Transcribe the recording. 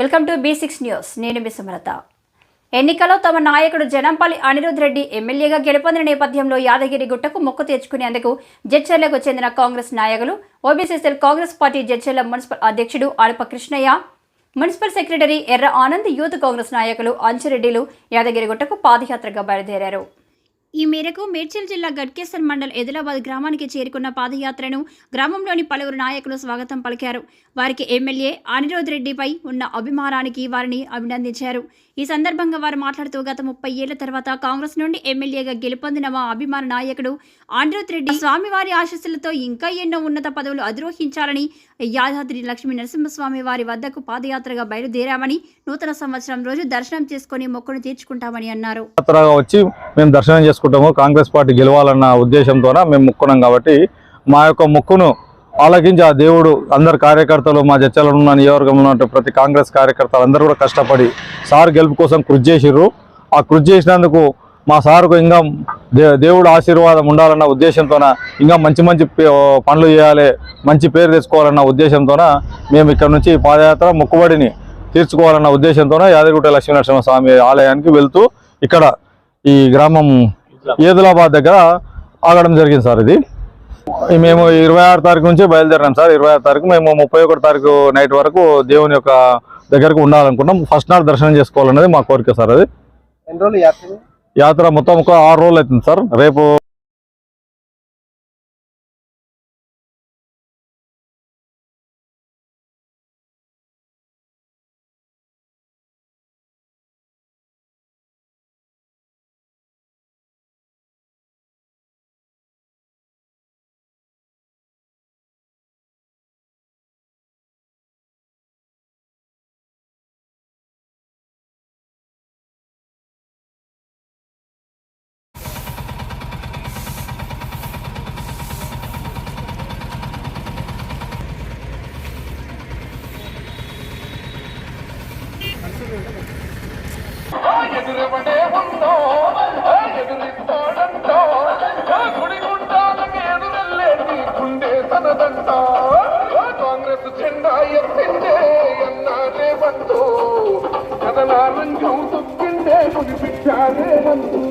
Welcome to B six news. నేను మీ సుమలత. ఎన్నికల్లో తమ నాయకుడు జనంపల్లి అనిరుద్ రెడ్డి ఎమ్మెల్యేగా గెలుపొందిన నేపథ్యంలో యాదగిరి గుట్టకు మొక్కు తీర్చుకునేందుకు జడ్చర్లకు చెందిన కాంగ్రెస్ నాయకులు ఓబీసీసీఎల్ కాంగ్రెస్ పార్టీ జడ్చర్ల మున్సిపల్ అధ్యక్షుడు ఆడప కృష్ణయ్య మున్సిపల్ సెక్రటరీ ఎర్ర ఆనంద్ యూత్ కాంగ్రెస్ నాయకులు అంచిరెడ్డిలు యాదగిరిగుట్టకు పాదయాత్రగా బయలుదేరారు. ఈ మేరకు మేడ్చల్ జిల్లా గడ్కేసర్ మండల్ ఎదిలాబాద్ గ్రామానికి చేరుకున్న పాదయాత్రను గ్రామంలోని పలువురు నాయకులు స్వాగతం పలికారు. వారికి ఎమ్మెల్యే అనిరోధ్ రెడ్డిపై ఉన్న అభిమానానికి వారిని అభినందించారు. ఈ సందర్భంగా వారు మాట్లాడుతూ గత ముప్పై ఏళ్ళ తర్వాత కాంగ్రెస్ నుండి ఎమ్మెల్యేగా గెలుపొందిన మా అభిమాన నాయకుడు అనిరుద్ రెడ్డి స్వామివారి ఆశస్సులతో ఇంకా ఎన్నో ఉన్నత పదవులు అధిరోహించాలని యాదాద్రి లక్ష్మీ నరసింహస్వామి వారి వద్దకు పాదయాత్రగా బయలుదేరామని నూతన సంవత్సరం రోజు దర్శనం చేసుకుని మొక్కును తీర్చుకుంటామని అన్నారు. యాత్రగా వచ్చి మేము దర్శనం చేసుకుంటాము. కాంగ్రెస్ పార్టీ గెలవాలన్న ఉద్దేశంతో మేము మొక్కున్నాం కాబట్టి మా యొక్క మొక్కును ఆలకించి ఆ దేవుడు అందరు కార్యకర్తలు మా చర్చలో ఉన్న నియోజకవర్గంలో ఉన్న ప్రతి కాంగ్రెస్ కార్యకర్తలు అందరూ కూడా కష్టపడి సార్ గెలుపు కోసం కృషి చేసిర్రు. ఆ కృషి చేసినందుకు మా సార్కు ఇంకా దే దేవుడు ఆశీర్వాదం ఉండాలన్న ఉద్దేశంతోన ఇంకా మంచి మంచి పనులు చేయాలి మంచి పేరు తెచ్చుకోవాలన్న ఉద్దేశంతోన మేము ఇక్కడ నుంచి పాదయాత్ర మొక్కుబడిని తీర్చుకోవాలన్న ఉద్దేశంతోన యాదగిరిగుట్ట లక్ష్మీనరసింహ స్వామి ఆలయానికి వెళ్తూ ఇక్కడ ఈ గ్రామం ఏదులాబాద్ దగ్గర ఆగడం జరిగింది సార్ ఇది. మేము ఇరవై ఆరు తారీఖు నుంచి బయలుదేరాం సార్. ఇరవై ఆరు తారీఖు మేము ముప్పై ఒకటి తారీఖు నైట్ వరకు దేవుని యొక్క దగ్గరకు ఉండాలనుకున్నాం. ఫస్ట్ నాడు దర్శనం చేసుకోవాలనేది మా కోరిక సార్ అది. ఎన్ని రోజులు యాత్ర మొత్తం ఒక ఆరు రోజులు అవుతుంది సార్. రేపు కాంగ్రెస్ జెండా ఎత్తిండే అన్నాడే వంతు కథనారంగం తొక్కిండే ముగిపించారే వంతు